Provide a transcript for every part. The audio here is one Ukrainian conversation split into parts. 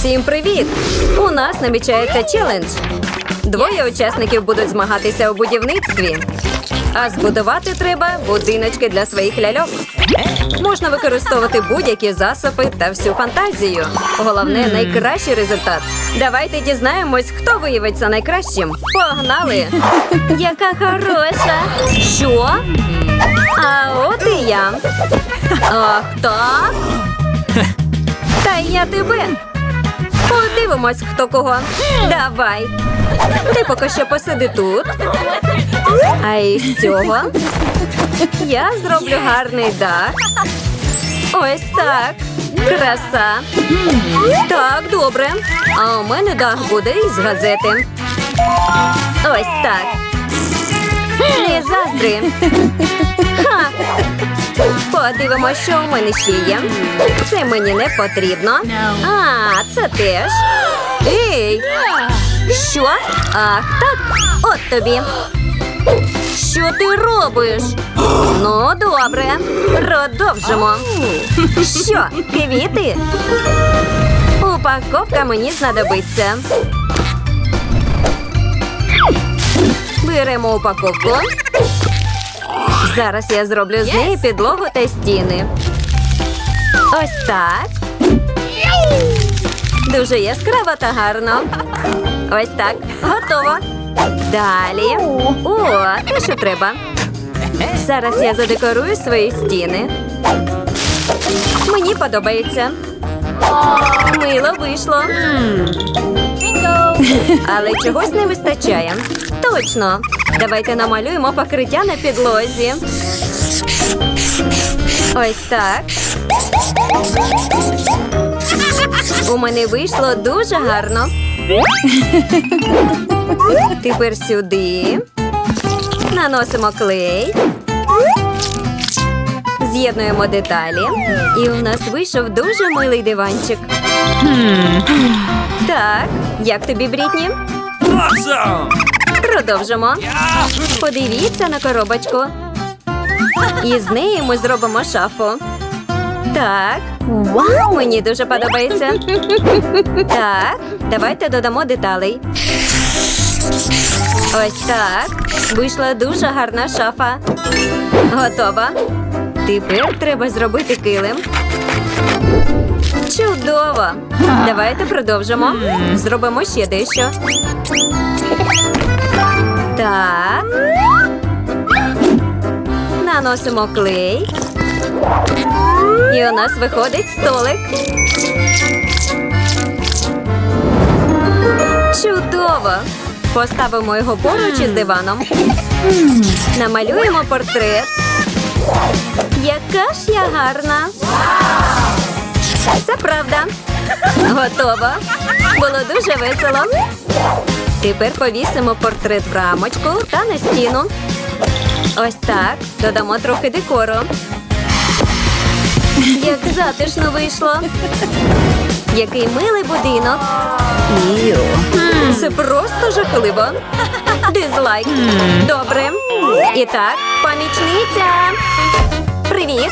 Всім привіт! У нас намічається челендж. Двоє учасників будуть змагатися у будівництві. А збудувати треба будиночки для своїх ляльок. Можна використовувати будь-які засоби та всю фантазію. Головне найкращий результат. Давайте дізнаємось, хто виявиться найкращим. Погнали! Яка хороша! Що? А от і я. Ах, так? Та я тебе. Подивимось, хто кого. Давай. Ти поки що посиди тут. А із цього я зроблю гарний дах. Ось так. Краса. Так, добре. А у мене дах буде із газети. Ось так. Не заздри. Ха. Подивимося, що у мене ще є. Це мені не потрібно. А, це теж. Ей! Що? Ах, так. От тобі. Що ти робиш? Ну, добре. Продовжимо. Що, квіти? Упаковка мені знадобиться. Беремо упаковку. Зараз я зроблю з неї підлогу та стіни. Ось так. Дуже яскраво та гарно. Ось так. Готово. Далі. О, те, що треба. Зараз я задекорую свої стіни. Мені подобається. Мило вийшло. Але чогось не вистачає. Точно. Давайте намалюємо покриття на підлозі. Ось так. У мене вийшло дуже гарно. Тепер сюди. Наносимо клей. З'єднуємо деталі. І у нас вийшов дуже милий диванчик. Так, як тобі, Брітні? Awesome! Продовжимо. Подивіться на коробочку. І з неї ми зробимо шафу. Так. Вау! Мені дуже подобається. Так, давайте додамо деталей. Ось так. Вийшла дуже гарна шафа. Готова. Тепер треба зробити килим. Чудово! Давайте продовжимо. Зробимо ще дещо. Так. Наносимо клей. І у нас виходить столик. Чудово! Поставимо його поруч із диваном. Намалюємо портрет. Яка ж я гарна! Це правда. Готово. Було дуже весело. Тепер повісимо портрет в рамочку та на стіну. Ось так. Додамо трохи декору. Як затишно вийшло. Який милий будинок. Це просто жахливо. Дизлайк. Добре. І так, помічниця. Привіт.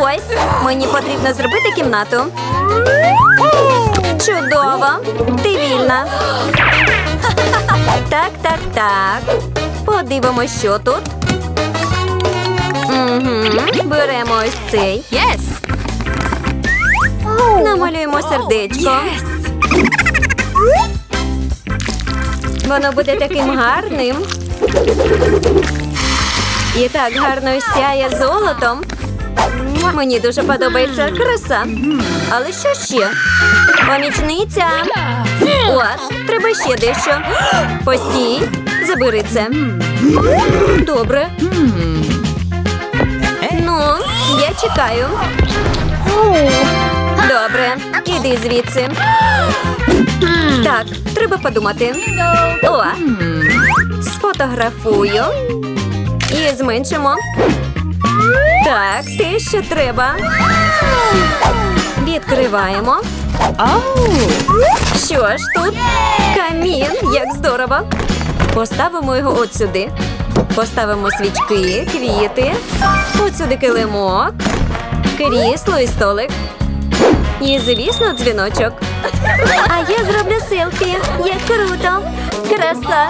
Ось, мені потрібно зробити кімнату. Чудово. Ти вільна. Так, так, так. Подивимось, що тут. Угу. Беремо ось цей. Yes. Намалюємо сердечко. Воно буде таким гарним. І так гарно сяє золотом. Мені дуже подобається краса. Але що ще? Помічниця. От, треба ще дещо. Постій, забери це. Добре. Ну, я чекаю. Добре, іди звідси. Так, треба подумати. О, сфотографую і зменшимо. Так, те, що треба. Відкриваємо. Ау! Що ж тут? Камін, як здорово. Поставимо його от сюди. Поставимо свічки, квіти. От сюди килимок, крісло і столик. І, звісно, дзвіночок. А я зроблю селфі. Як круто. Краса.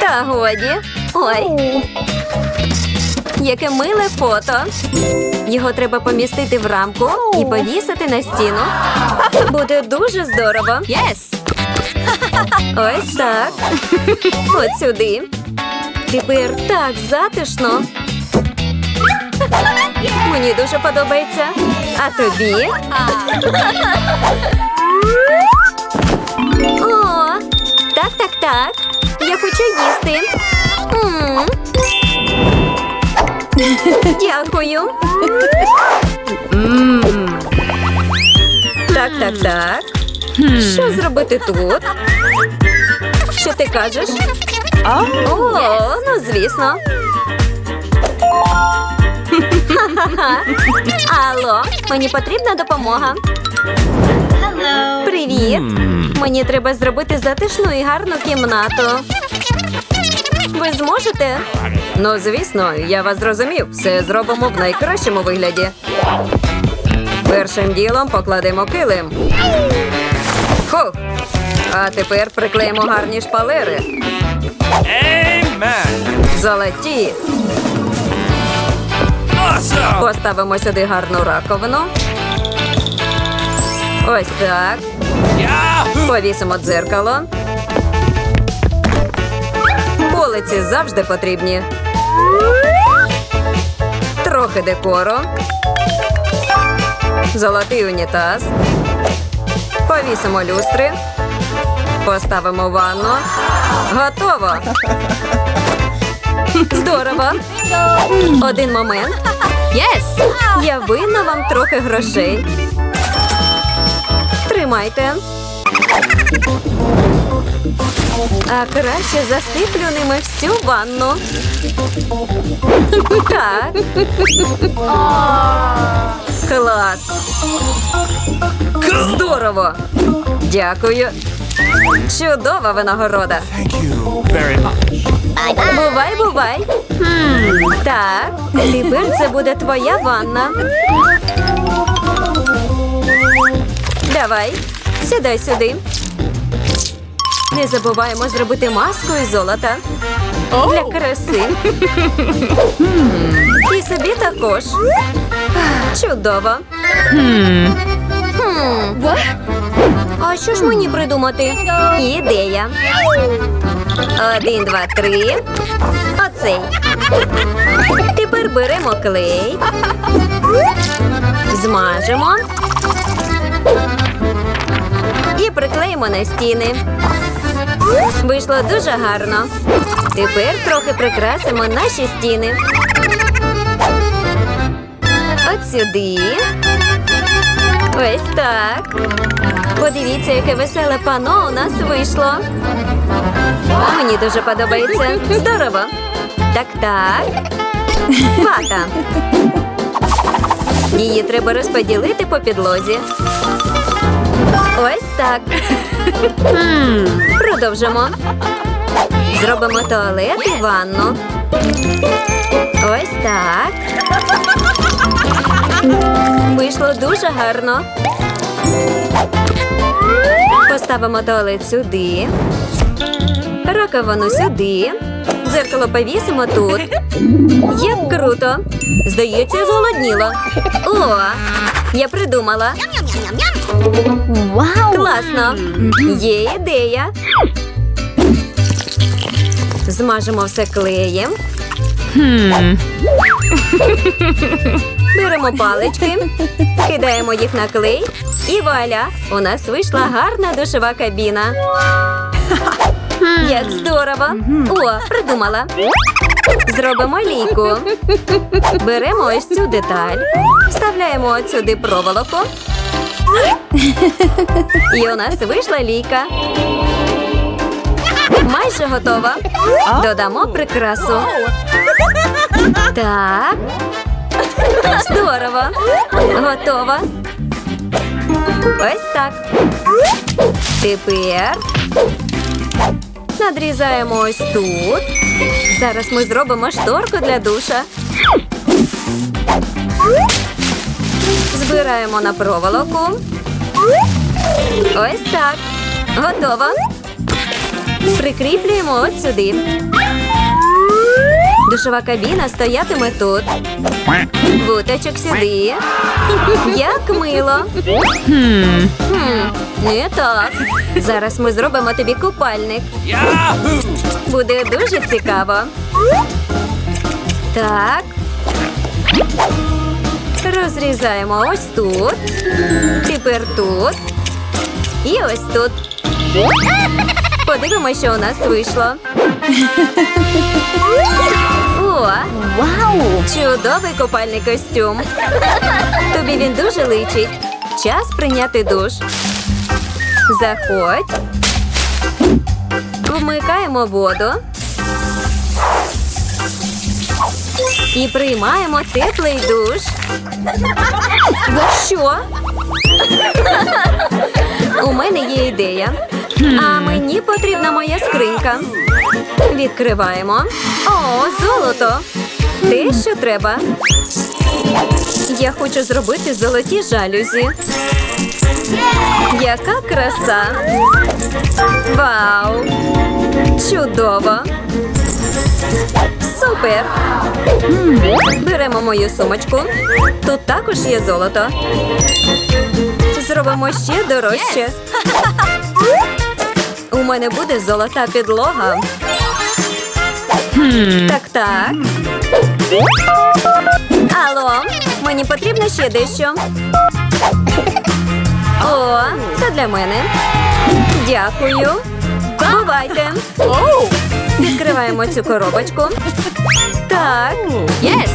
Та годі. Ой. Яке миле фото. Його треба помістити в рамку і повісити на стіну. Буде дуже здорово. Єс! Ось так. От сюди. Тепер так затишно. Мені дуже подобається. А тобі? О, так, так, так. Я хочу їсти. Дякую. Так, так, так. Що зробити тут? Що ти кажеш? О, ну звісно. Ха-ха-ха. Алло, мені потрібна допомога. Привіт. Мені треба зробити затишну і гарну кімнату. Ви зможете? Ну, звісно, я вас зрозумів. Все зробимо в найкращому вигляді. Першим ділом покладемо килим. Фух. А тепер приклеїмо гарні шпалери. Золоті. Поставимо сюди гарну раковину. Ось так. Повісимо дзеркало. Полиці завжди потрібні. Трохи декору. Золотий унітаз. Повісимо люстри. Поставимо ванну. Готово. Здорово. Один момент. Єс! Я винна вам трохи грошей. Тримайте. А краще засиплю ними всю ванну. Так. Клас. Здорово. Дякую. Чудова винагорода. Бувай, бувай. Так, тепер це буде твоя ванна. Давай, сідай сюди. Не забуваємо зробити маску із золота. Для краси. І собі також. Чудово. А що ж мені придумати? Ідея. Один, два, три. Оцей. Тепер беремо клей. Змажемо. І приклеїмо на стіни. Вийшло дуже гарно. Тепер трохи прикрасимо наші стіни. От сюди. Ось так. Подивіться, яке веселе пано у нас вийшло. Мені дуже подобається. Здорово. Так, так. Вата. Її треба розподілити по підлозі. Ось так. Продовжимо. Зробимо туалет і ванну. Ось так. Вийшло дуже гарно. Поставимо туалет сюди. Раковину сюди. Дзеркало повісимо тут. Як круто. Здається, я зголодніла. О, я придумала. Класно. Є ідея. Змажемо все клеєм. Беремо палички, кидаємо їх на клей, і вуаля! У нас вийшла гарна душова кабіна. Як здорово! О, придумала. Зробимо лійку. Беремо ось цю деталь, вставляємо от сюди проволоку. І у нас вийшла лійка. Майже готова. Додамо прикрасу. Так. Здорово. Готово. Ось так. Тепер надрізаємо ось тут. Зараз ми зробимо шторку для душа. Збираємо на проволоку. Ось так. Готово. Прикріплюємо от сюди. Душова кабіна стоятиме тут. Буточок сюди. Як мило. Хм, не так. Зараз ми зробимо тобі купальник. Буде дуже цікаво. Так. Розрізаємо ось тут. Тепер тут. І ось тут. Подивимося, що у нас вийшло. О, Вау! чудовий купальний костюм. Тобі він дуже личить. Час прийняти душ. Заходь. Вмикаємо воду. І приймаємо теплий душ. Ви Що? У мене є ідея. А мені потрібна моя скринька. Відкриваємо. О, золото. Те, що треба. Я хочу зробити золоті жалюзі. Яка краса! Вау! Чудово! Супер! Беремо мою сумочку. Тут також є золото. Зробимо ще дорожче. У мене буде золота підлога. Так, так. Алло, мені потрібно ще дещо. О, це для мене. Дякую. Бувайте. Відкриваємо цю коробочку. Так. Єс!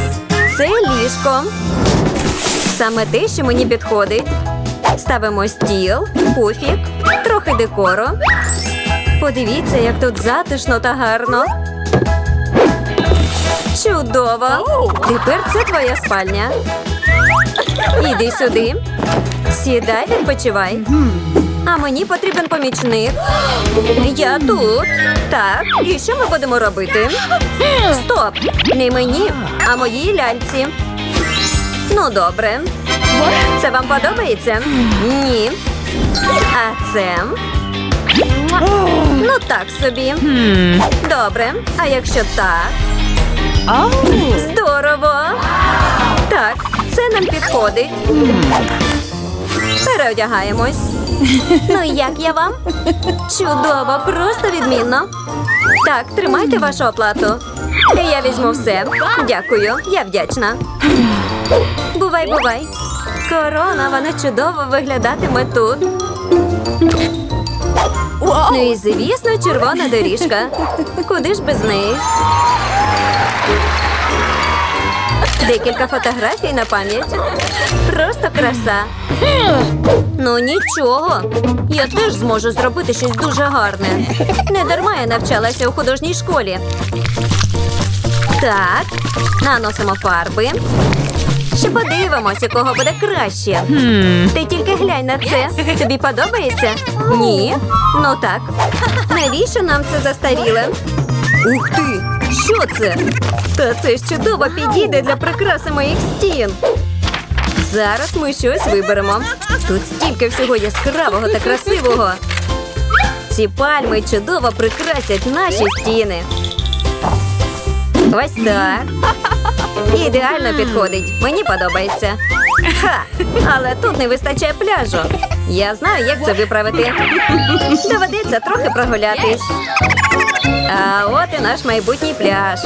Це ліжко. Саме те, що мені підходить. Ставимо стіл, пуфік, трохи декору. Подивіться, як тут затишно та гарно. Чудово! Тепер це твоя спальня. Іди сюди. Сідай, відпочивай. А мені потрібен помічник. Я тут. Так, і що ми будемо робити? Стоп! Не мені, а моїй ляльці. Ну, добре. Це вам подобається? Ні. А це? Ну так собі. Добре. А якщо так? Здорово! Так, це нам підходить. Переодягаємось. Ну як я вам? Чудово, просто відмінно. Так, тримайте вашу оплату. Я візьму все. Дякую, я вдячна. Бувай, бувай. Корона, вона чудово виглядатиме тут. Ну і звісно, червона доріжка. Куди ж без неї? Декілька фотографій на пам'ять. Просто краса. Ну нічого. Я теж зможу зробити щось дуже гарне. Не дарма я навчалася у художній школі. Так, наносимо фарби. Ще подивимося, у кого буде краще. Ти тільки глянь на це. Тобі подобається? Ні? Ну так. Навіщо нам це застаріле? Ух ти! Що це? Та це ж чудово підійде для прикраси моїх стін. Зараз ми щось виберемо. Тут стільки всього яскравого та красивого. Ці пальми чудово прикрасять наші стіни. Ось так. Ідеально підходить. Мені подобається. Ха! Але тут не вистачає пляжу. Я знаю, як це виправити. Доведеться трохи прогулятись. А от і наш майбутній пляж.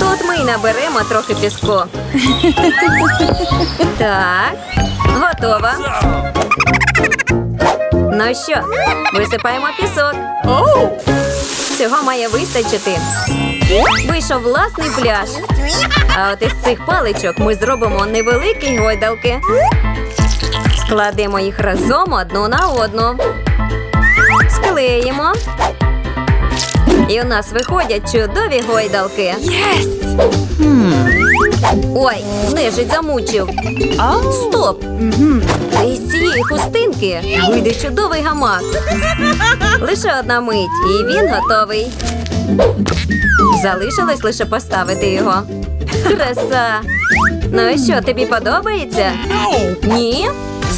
Тут ми й наберемо трохи піску. Так, готово. Ну що, висипаємо пісок. Цього має вистачити. Вийшов власний пляж. А от із цих паличок ми зробимо невеликі гойдалки. Складемо їх разом одну на одну. Склеїмо. І у нас виходять чудові гойдалки. Ой, нежить замучив. Стоп! Із цієї хустинки вийде чудовий гамак. Лише одна мить, і він готовий. Залишилось лише поставити його. Краса! Ну і що, тобі подобається? Ні?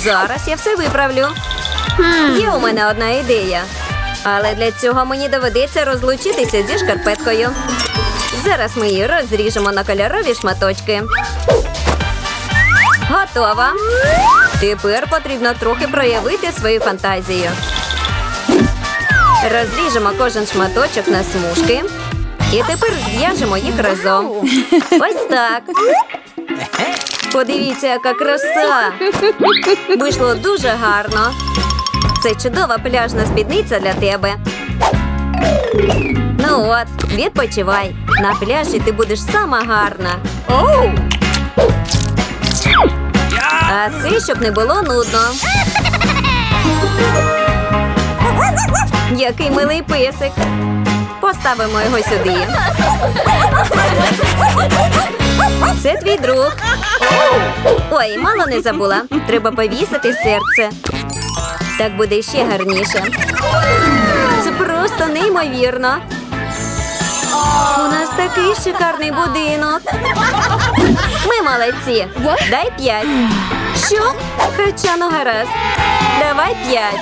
Зараз я все виправлю. Є у мене одна ідея. Але для цього мені доведеться розлучитися зі шкарпеткою. Зараз ми її розріжемо на кольорові шматочки. Готово. Тепер потрібно трохи проявити свою фантазію. Розріжемо кожен шматочок на смужки. І тепер зв'яжемо їх разом. Ось так. Подивіться, яка краса. Вийшло дуже гарно. Це чудова пляжна спідниця для тебе. Ну от, відпочивай. На пляжі ти будеш сама гарна. А це щоб не було нудно. Який милий писик. Поставимо його сюди. Це твій друг. Ой, мало не забула. Треба повісити серце. Так буде ще гарніше. Це просто неймовірно. У нас такий шикарний будинок. Ми молодці. Дай п'ять. Що? Хоча ну гаразд. Давай п'ять.